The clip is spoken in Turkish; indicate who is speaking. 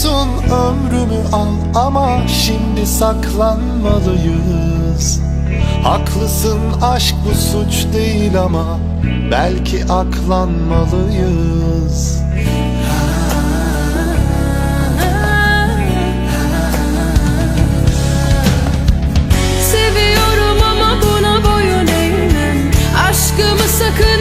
Speaker 1: Biliyorsun ömrümü al ama şimdi saklanmalıyız. Haklısın aşk bu suç değil ama belki aklanmalıyız. Seviyorum ama buna boyun eğmem. Aşkımı
Speaker 2: sakın